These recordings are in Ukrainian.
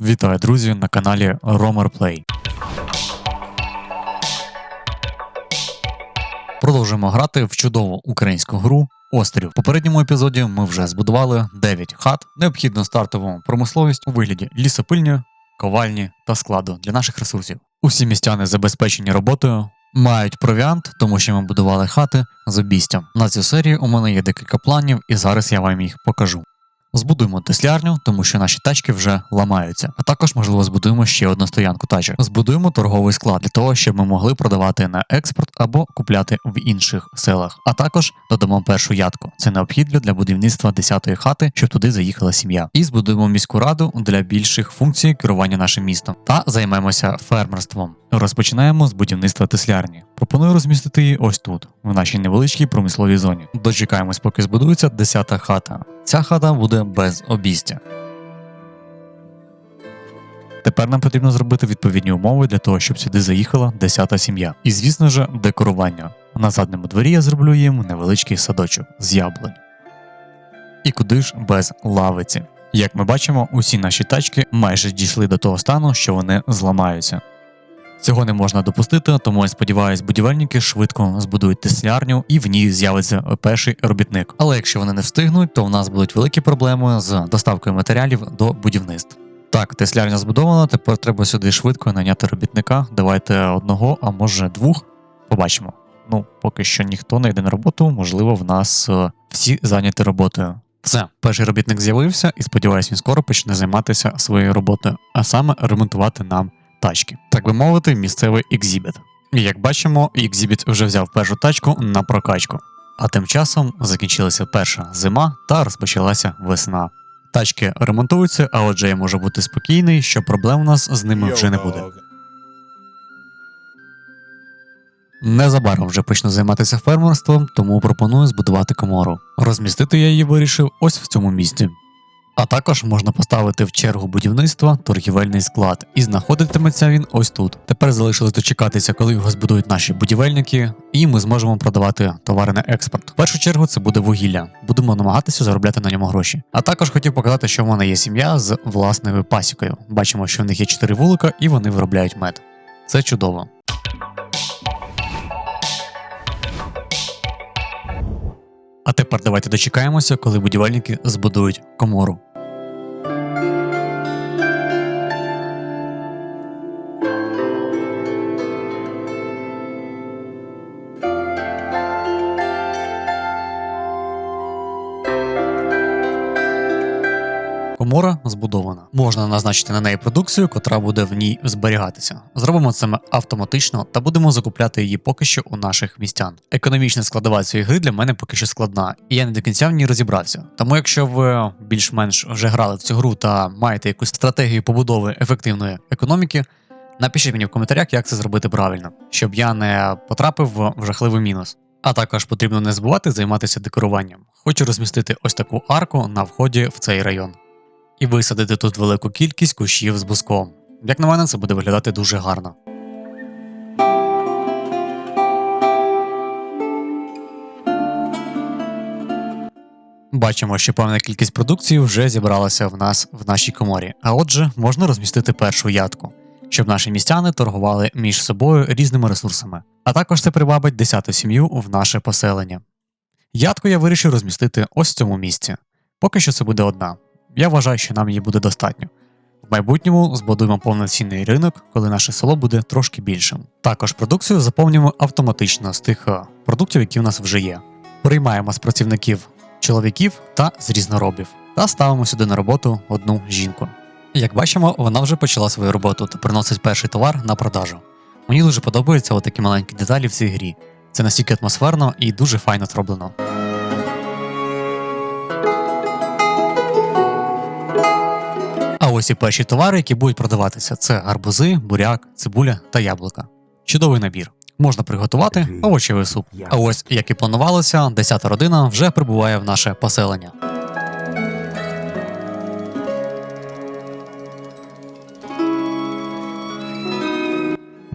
Вітаю, друзі, на каналі Romer Play. Продовжуємо грати в чудову українську гру Острів. В попередньому епізоді ми вже збудували 9 хат, необхідну стартову промисловість у вигляді лісопильні, ковальні та складу для наших ресурсів. Усі містяни забезпечені роботою. Мають провіант, тому що ми будували хати з обістям. На цю серію у мене є декілька планів, і зараз я вам їх покажу. Збудуємо теслярню, тому що наші тачки вже ламаються. А також, можливо, збудуємо ще одну стоянку тачок. Збудуємо торговий склад для того, щоб ми могли продавати на експорт або купляти в інших селах. А також додамо першу ядку. Це необхідно для будівництва 10-ї хати, щоб туди заїхала сім'я. І збудуємо міську раду для більших функцій керування нашим містом. Та займемося фермерством. Розпочинаємо з будівництва теслярні. Пропоную розмістити її ось тут, в нашій невеличкій промисловій зоні. Дочекаємось, поки збудується 10-та хата. Ця хата буде без обістя. Тепер нам потрібно зробити відповідні умови для того, щоб сюди заїхала 10-та сім'я. І звісно ж, декорування. На задньому дворі я зроблю їм невеличкий садочок з яблунь. І куди ж без лавиці. Як ми бачимо, усі наші тачки майже дійшли до того стану, що вони зламаються. Цього не можна допустити, тому я сподіваюся, будівельники швидко збудують теслярню і в ній з'явиться перший робітник. Але якщо вони не встигнуть, то в нас будуть великі проблеми з доставкою матеріалів до будівництв. Так, теслярня збудована, тепер треба сюди швидко наняти робітника. Давайте одного, а може двох. Побачимо. Ну, поки що ніхто не йде на роботу, можливо, в нас е, всі зайняті роботою. Все, перший робітник з'явився, і сподіваюся, він скоро почне займатися своєю роботою, а саме ремонтувати нам тачки. Так би мовити, місцевий екзібіт. Як бачимо, екзібіт вже взяв першу тачку на прокачку. А тим часом закінчилася перша зима та розпочалася весна. Тачки ремонтуються, а отже, я можу бути спокійний, що проблем у нас з ними вже не буде. Незабаром вже почну займатися фермерством, тому пропоную збудувати комору. Розмістити я її вирішив ось в цьому місці. А також можна поставити в чергу будівництва торгівельний склад, і знаходитиметься він ось тут. Тепер залишилось дочекатися, коли його збудують наші будівельники, і ми зможемо продавати товари на експорт. В першу чергу це буде вугілля. Будемо намагатися заробляти на ньому гроші. А також хотів показати, що в мене є сім'я з власною пасікою. Бачимо, що в них є 4 вулика і вони виробляють мед. Це чудово. А тепер давайте дочекаємося, коли будівельники збудують комору. Комора збудована. Можна назначити на неї продукцію, котра буде в ній зберігатися. Зробимо це автоматично та будемо закупляти її поки що у наших містян. Економічна складова цієї гри для мене поки що складна, і я не до кінця в ній розібрався. Тому, якщо ви більш-менш вже грали в цю гру та маєте якусь стратегію побудови ефективної економіки, напишіть мені в коментарях, як це зробити правильно, щоб я не потрапив в жахливий мінус. А також потрібно не забувати займатися декоруванням. Хочу розмістити ось таку арку на вході в цей район і висадити тут велику кількість кущів з буском. Як на мене, це буде виглядати дуже гарно. Бачимо, що певна кількість продукції вже зібралася в нас в нашій коморі, а отже, можна розмістити першу ядку, щоб наші містяни торгували між собою різними ресурсами. А також це прибавить 10-ту сім'ю в наше поселення. Ядку я вирішив розмістити ось в цьому місці. Поки що це буде одна. Я вважаю, що нам її буде достатньо. В майбутньому збудуємо повноцінний ринок, коли наше село буде трошки більшим. Також продукцію заповнюємо автоматично з тих е, продуктів, які в нас вже є. Приймаємо з працівників чоловіків та з різноробів, та ставимо сюди на роботу одну жінку. Як бачимо, вона вже почала свою роботу та приносить перший товар на продажу. Мені дуже подобаються отакі маленькі деталі в цій грі. Це настільки атмосферно і дуже файно зроблено. Ось і перші товари, які будуть продаватися: це гарбузи, буряк, цибуля та яблука. Чудовий набір. Можна приготувати овочевий суп. А ось, як і планувалося, 10-та родина вже прибуває в наше поселення.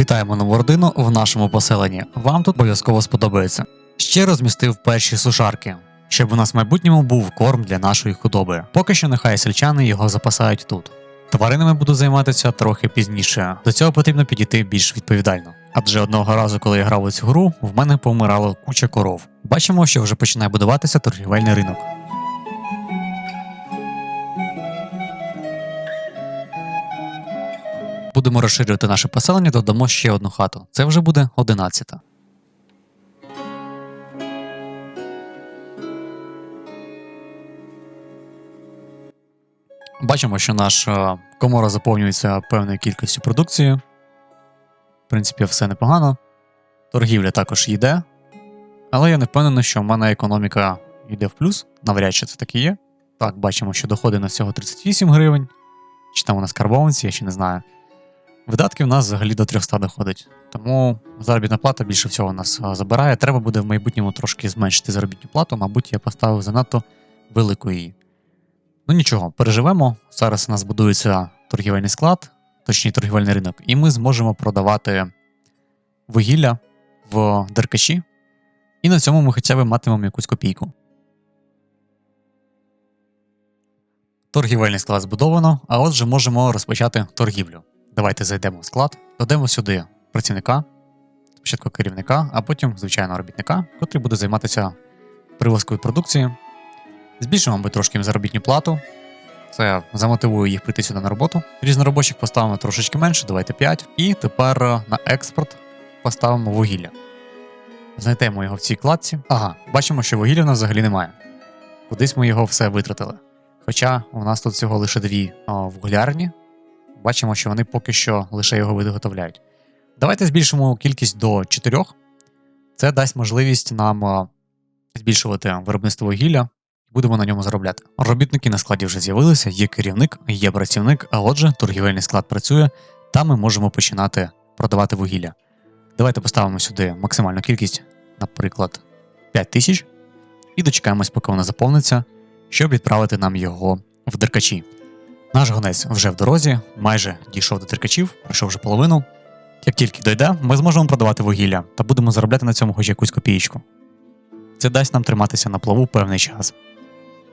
Вітаємо нову родину в нашому поселенні. Вам тут обов'язково сподобається. Ще розмістив перші сушарки, щоб у нас в майбутньому був корм для нашої худоби. Поки що нехай сельчани його запасають тут. Тваринами буду займатися трохи пізніше. До цього потрібно підійти більш відповідально. Адже одного разу, коли я грав у цю гру, в мене помирало куча коров. Бачимо, що вже починає будуватися торгівельний ринок. Будемо розширювати наше поселення, додамо ще одну хату. Це вже буде одинадцята. Бачимо, що наша комора заповнюється певною кількістю продукції. В принципі, все непогано. Торгівля також йде. Але я не впевнений, що в мене економіка йде в плюс. Навряд чи це так і є. Так, бачимо, що доходи на всього 38 гривень. Чи там у нас карбованці, я ще не знаю. Видатки в нас взагалі до 300 доходить. Тому заробітна плата більше всього нас забирає. Треба буде в майбутньому трошки зменшити заробітну плату, мабуть, я поставив занадто велику її. Ну нічого, переживемо. Зараз у нас будується торгівельний склад, точніше торгівельний ринок, і ми зможемо продавати вугілля в деркачі, і на цьому ми хоча б матимемо якусь копійку. Торгівельний склад збудовано, а отже можемо розпочати торгівлю. Давайте зайдемо в склад, додамо сюди працівника, спочатку керівника, а потім звичайного робітника, котрий буде займатися привозкою продукції. Збільшимо ми трошки заробітну плату. Це замотивує їх прийти сюди на роботу. Різноробочих поставимо трошечки менше, давайте 5. І тепер е, на експорт поставимо вугілля. Знайдемо його в цій кладці. Ага, бачимо, що вугілля в нас взагалі немає. Кудись ми його все витратили. Хоча у нас тут всього лише дві о, вуглярні. Бачимо, що вони поки що лише його виготовляють. Давайте збільшимо кількість до 4. Це дасть можливість нам о, збільшувати виробництво вугілля будемо на ньому заробляти. Робітники на складі вже з'явилися, є керівник, є працівник, а отже, торгівельний склад працює, та ми можемо починати продавати вугілля. Давайте поставимо сюди максимальну кількість, наприклад, 5 тисяч, і дочекаємось, поки вона заповниться, щоб відправити нам його в деркачі. Наш гонець вже в дорозі, майже дійшов до деркачів, пройшов вже половину. Як тільки дойде, ми зможемо продавати вугілля та будемо заробляти на цьому хоч якусь копієчку. Це дасть нам триматися на плаву певний час.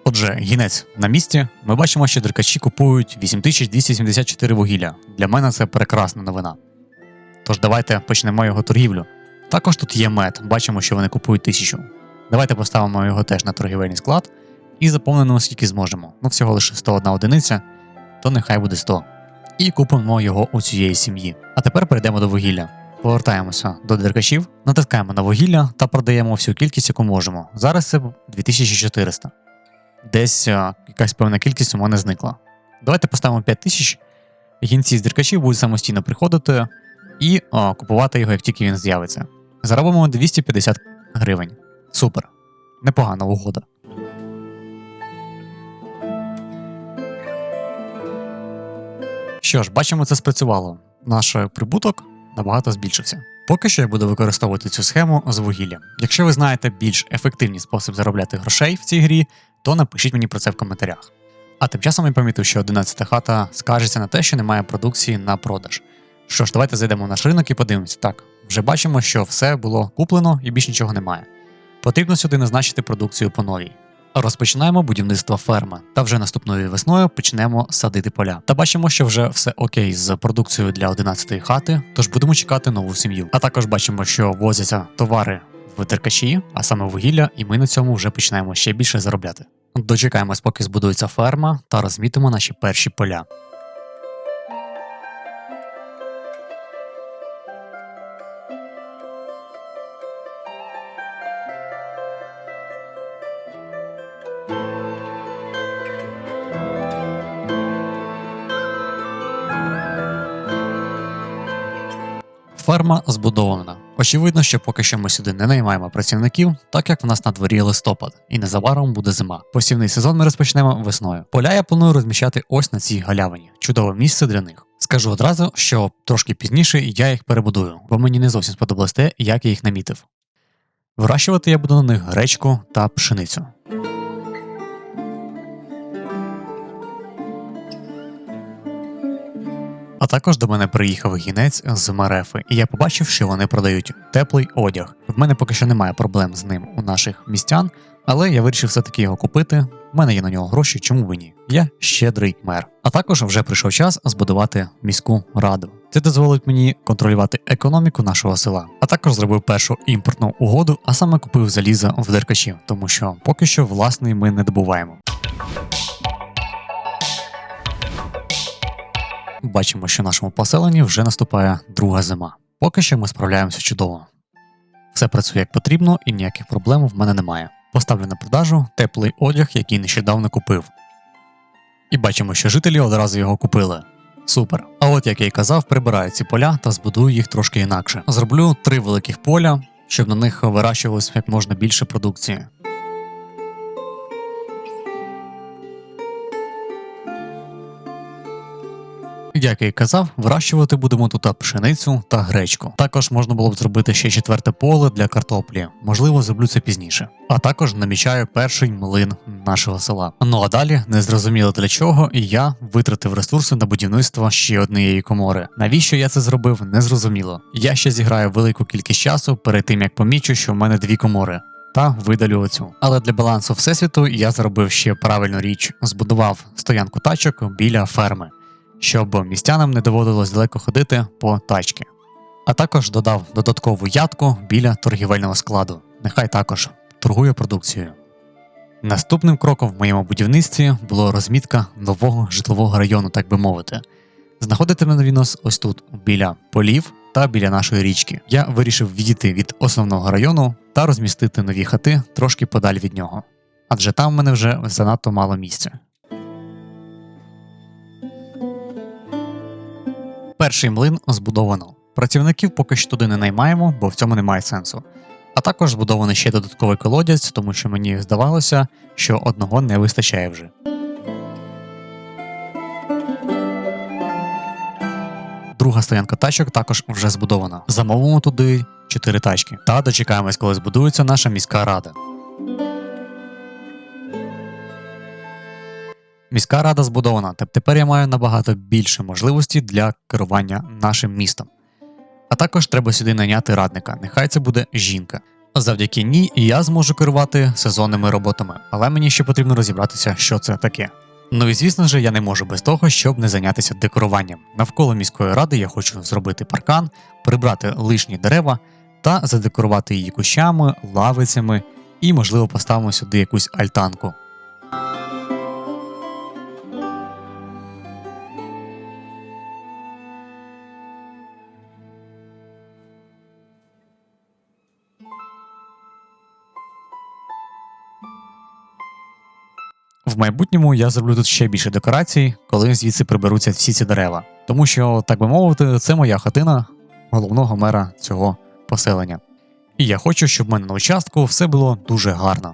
Отже, гінець на місці. Ми бачимо, що деркачі купують 8274 вугілля. Для мене це прекрасна новина. Тож давайте почнемо його торгівлю. Також тут є мед, бачимо, що вони купують тисячу. Давайте поставимо його теж на торгівельний склад і заповнимо скільки зможемо. Ну, всього лише 101 одиниця, то нехай буде 100. І купимо його у цієї сім'ї. А тепер перейдемо до вугілля. Повертаємося до деркачів, натискаємо на вугілля та продаємо всю кількість, яку можемо. Зараз це 2400 десь якась певна кількість у мене зникла. Давайте поставимо 5000. Гінці з діркачів будуть самостійно приходити і а, купувати його, як тільки він з'явиться. Заробимо 250 гривень. Супер. Непогана угода. Що ж, бачимо, це спрацювало. Наш прибуток набагато збільшився. Поки що я буду використовувати цю схему з вугіллям. Якщо ви знаєте більш ефективний спосіб заробляти грошей в цій грі, то напишіть мені про це в коментарях. А тим часом я помітив, що 11 хата скажеться на те, що немає продукції на продаж. Що ж, давайте зайдемо в наш ринок і подивимося. Так, вже бачимо, що все було куплено і більш нічого немає. Потрібно сюди назначити продукцію по новій. Розпочинаємо будівництво ферми, та вже наступною весною почнемо садити поля. Та бачимо, що вже все окей з продукцією для 11-ї хати, тож будемо чекати нову сім'ю. А також бачимо, що возяться товари в а саме вугілля, і ми на цьому вже починаємо ще більше заробляти. Дочекаємось, поки збудується ферма, та розмітимо наші перші поля. Ферма збудована. Очевидно, що поки що ми сюди не наймаємо працівників, так як в нас на дворі листопад, і незабаром буде зима. Посівний сезон ми розпочнемо весною. Поля я планую розміщати ось на цій галявині. Чудове місце для них. Скажу одразу, що трошки пізніше я їх перебудую, бо мені не зовсім сподобалось те, як я їх намітив. Вирощувати я буду на них гречку та пшеницю. А також до мене приїхав гінець з Марефи, і я побачив, що вони продають теплий одяг. В мене поки що немає проблем з ним у наших містян, але я вирішив все-таки його купити. У мене є на нього гроші, чому ви ні? Я щедрий мер. А також вже прийшов час збудувати міську раду. Це дозволить мені контролювати економіку нашого села. А також зробив першу імпортну угоду, а саме купив залізо в деркачі, тому що поки що власний ми не добуваємо. Бачимо, що в нашому поселенні вже наступає друга зима. Поки що ми справляємося чудово. Все працює як потрібно і ніяких проблем в мене немає. Поставлю на продажу теплий одяг, який нещодавно купив. І бачимо, що жителі одразу його купили. Супер. А от як я й казав, прибираю ці поля та збудую їх трошки інакше. Зроблю три великих поля, щоб на них вирощувалось як можна більше продукції. Як я й казав, вирощувати будемо тут пшеницю та гречку. Також можна було б зробити ще четверте поле для картоплі. Можливо, зроблю це пізніше. А також намічаю перший млин нашого села. Ну а далі не зрозуміло для чого, і я витратив ресурси на будівництво ще однієї комори. Навіщо я це зробив, не зрозуміло. Я ще зіграю велику кількість часу перед тим як помічу, що в мене дві комори. Та видалю оцю. Але для балансу всесвіту я зробив ще правильну річ: збудував стоянку тачок біля ферми щоб містянам не доводилось далеко ходити по тачки. А також додав додаткову ядку біля торгівельного складу. Нехай також торгує продукцією. Наступним кроком в моєму будівництві було розмітка нового житлового району, так би мовити. Знаходитиме він нас ось тут, біля полів та біля нашої річки. Я вирішив відійти від основного району та розмістити нові хати трошки подаль від нього. Адже там в мене вже занадто мало місця. Перший млин збудовано. Працівників поки що туди не наймаємо, бо в цьому немає сенсу. А також збудований ще додатковий колодязь, тому що мені здавалося, що одного не вистачає вже. Друга стоянка тачок також вже збудована. Замовимо туди 4 тачки. Та дочекаємось, коли збудується наша міська рада. Міська рада збудована, тепер я маю набагато більше можливостей для керування нашим містом. А також треба сюди найняти радника, нехай це буде жінка. Завдяки ній я зможу керувати сезонними роботами, але мені ще потрібно розібратися, що це таке. Ну і звісно ж, я не можу без того, щоб не зайнятися декоруванням. Навколо міської ради я хочу зробити паркан, прибрати лишні дерева та задекорувати її кущами, лавицями і, можливо, поставимо сюди якусь альтанку. В майбутньому я зроблю тут ще більше декорацій, коли звідси приберуться всі ці дерева. Тому що, так би мовити, це моя хатина головного мера цього поселення. І я хочу, щоб в мене на участку все було дуже гарно.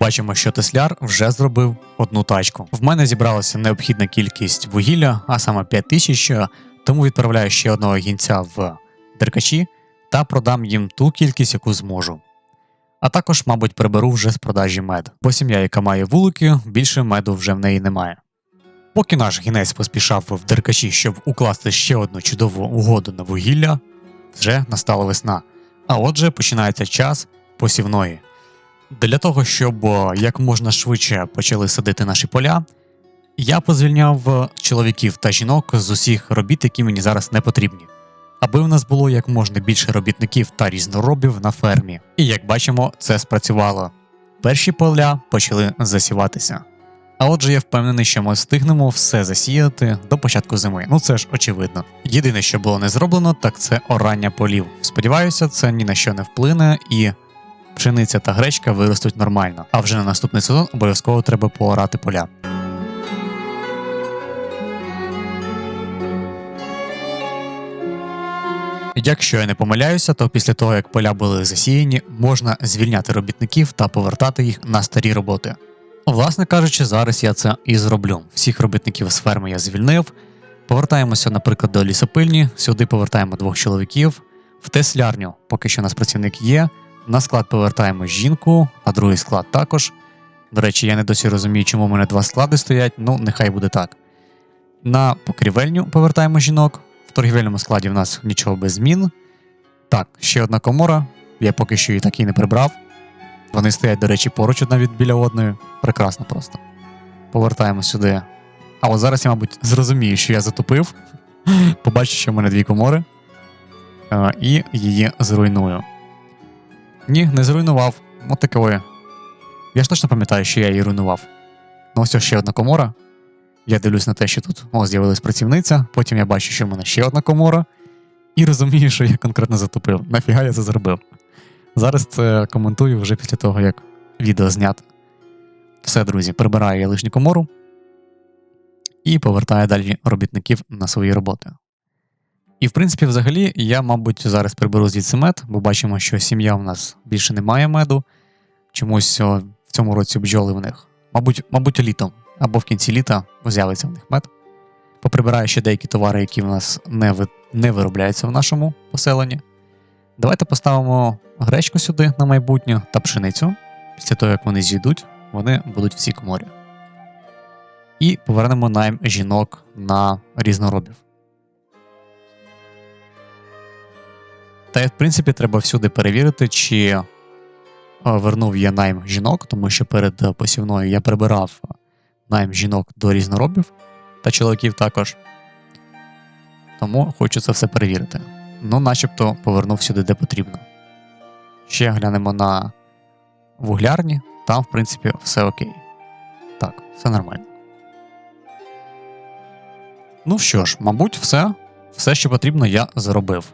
Бачимо, що Тесляр вже зробив одну тачку. В мене зібралася необхідна кількість вугілля, а саме 5 тисяч, тому відправляю ще одного гінця в деркачі та продам їм ту кількість, яку зможу. А також, мабуть, приберу вже з продажі мед, бо сім'я, яка має вулики, більше меду вже в неї немає. Поки наш гінець поспішав в деркачі, щоб укласти ще одну чудову угоду на вугілля, вже настала весна. А отже, починається час посівної. Для того, щоб як можна швидше почали садити наші поля, я позвільняв чоловіків та жінок з усіх робіт, які мені зараз не потрібні аби в нас було як можна більше робітників та різноробів на фермі. І як бачимо, це спрацювало. Перші поля почали засіватися. А отже, я впевнений, що ми встигнемо все засіяти до початку зими. Ну це ж очевидно. Єдине, що було не зроблено, так це орання полів. Сподіваюся, це ні на що не вплине, і пшениця та гречка виростуть нормально. А вже на наступний сезон обов'язково треба поорати поля. Якщо я не помиляюся, то після того як поля були засіяні, можна звільняти робітників та повертати їх на старі роботи. Власне кажучи, зараз я це і зроблю. Всіх робітників з ферми я звільнив. Повертаємося, наприклад, до лісопильні, сюди повертаємо двох чоловіків, в теслярню, поки що у нас працівник є. На склад повертаємо жінку, на другий склад також. До речі, я не досі розумію, чому в мене два склади стоять, ну нехай буде так. На покрівельню повертаємо жінок. Торгівельному складі в нас нічого без змін. Так, ще одна комора. Я поки що її так і не прибрав. Вони стоять, до речі, поруч одна біля одної. Прекрасно просто. Повертаємо сюди. А от зараз я, мабуть, зрозумію, що я затопив. Побачу, що в мене дві комори. Е, і її зруйную. Ні, не зруйнував. От такове. Я ж точно пам'ятаю, що я її руйнував. Ну, ось ще одна комора. Я дивлюсь на те, що тут о, з'явилась працівниця, потім я бачу, що в мене ще одна комора, і розумію, що я конкретно затопив. Нафіга я це зробив. Зараз це коментую вже після того, як відео знято. Все, друзі, прибираю я лишню комору і повертаю далі робітників на свої роботи. І, в принципі, взагалі, я, мабуть, зараз приберу звідси мед, бо бачимо, що сім'я в нас більше не має меду. Чомусь о, в цьому році бджоли в них. Мабуть, мабуть, літом або в кінці літа з'явиться в них мед. Поприбираю ще деякі товари, які в нас не, ви, не виробляються в нашому поселенні. Давайте поставимо гречку сюди на майбутнє та пшеницю. Після того, як вони зійдуть, вони будуть в цій коморі. І повернемо найм жінок на різноробів. Та й, в принципі, треба всюди перевірити, чи е, вернув я найм жінок, тому що перед е, посівною я прибирав найм жінок до різноробів та чоловіків також. Тому хочу це все перевірити. Ну, начебто повернув сюди, де потрібно. Ще глянемо на вуглярні, там, в принципі, все окей. Так, все нормально. Ну що ж, мабуть, все. Все, що потрібно, я зробив.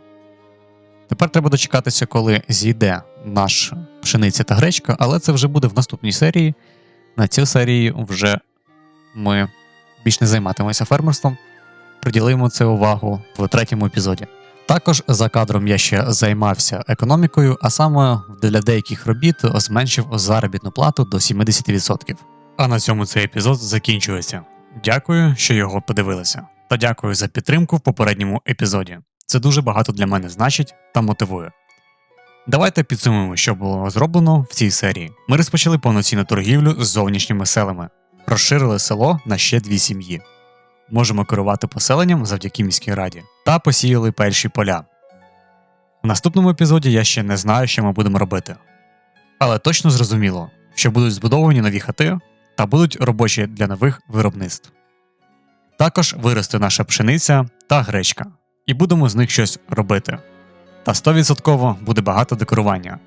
Тепер треба дочекатися, коли зійде наш пшениця та гречка, але це вже буде в наступній серії. На цій серії вже ми більш не займатимемося фермерством, приділимо це увагу в третьому епізоді. Також за кадром я ще займався економікою, а саме для деяких робіт зменшив заробітну плату до 70%. А на цьому цей епізод закінчується. Дякую, що його подивилися, та дякую за підтримку в попередньому епізоді. Це дуже багато для мене значить та мотивує. Давайте підсумуємо, що було зроблено в цій серії. Ми розпочали повноцінну торгівлю з зовнішніми селами, розширили село на ще дві сім'ї. Можемо керувати поселенням завдяки міській раді та посіяли перші поля. В наступному епізоді я ще не знаю, що ми будемо робити. Але точно зрозуміло, що будуть збудовані нові хати та будуть робочі для нових виробництв. Також виросте наша пшениця та гречка, і будемо з них щось робити. Та 100% буде багато декорування.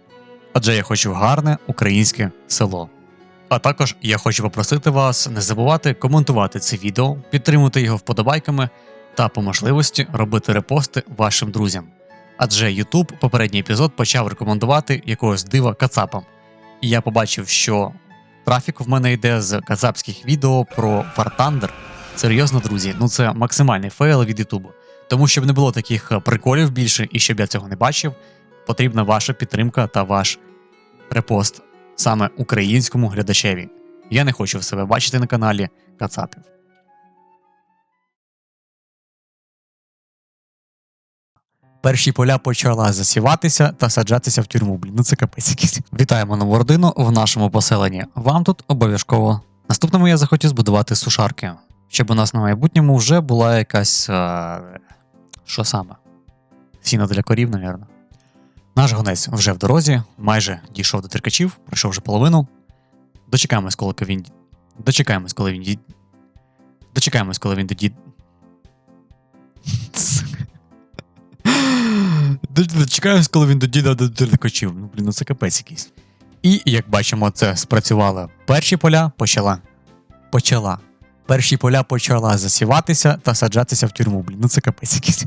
Адже я хочу гарне українське село. А також я хочу попросити вас не забувати коментувати це відео, підтримувати його вподобайками та по можливості робити репости вашим друзям. Адже YouTube попередній епізод почав рекомендувати якогось дива кацапам. І я побачив, що трафік в мене йде з кацапських відео про War Thunder. Серйозно, друзі, ну це максимальний фейл від YouTube. Тому щоб не було таких е, приколів більше і щоб я цього не бачив, потрібна ваша підтримка та ваш репост саме українському глядачеві. Я не хочу себе бачити на каналі Кацапів. Перші поля почала засіватися та саджатися в тюрму. Блін, ну це капець. Вітаємо нову родину в нашому поселенні. Вам тут обов'язково. Наступному я захотів збудувати сушарки, щоб у нас на майбутньому вже була якась. Е... Що саме? Сіно для корів, навірно. Наш гонець вже в дорозі, майже дійшов до трикачів, пройшов вже половину. Дочекаємось, коли він. Дочекаємось, коли він. ді- Дочекаємось, коли він доді. Дочекаємось, коли він додійде до трикачів. Ну, блін, ну це капець якийсь. І, як бачимо, це спрацювало. Перші поля почала. Почала. Перші поля почала засіватися та саджатися в тюрму. Блін, ну це капець якийсь.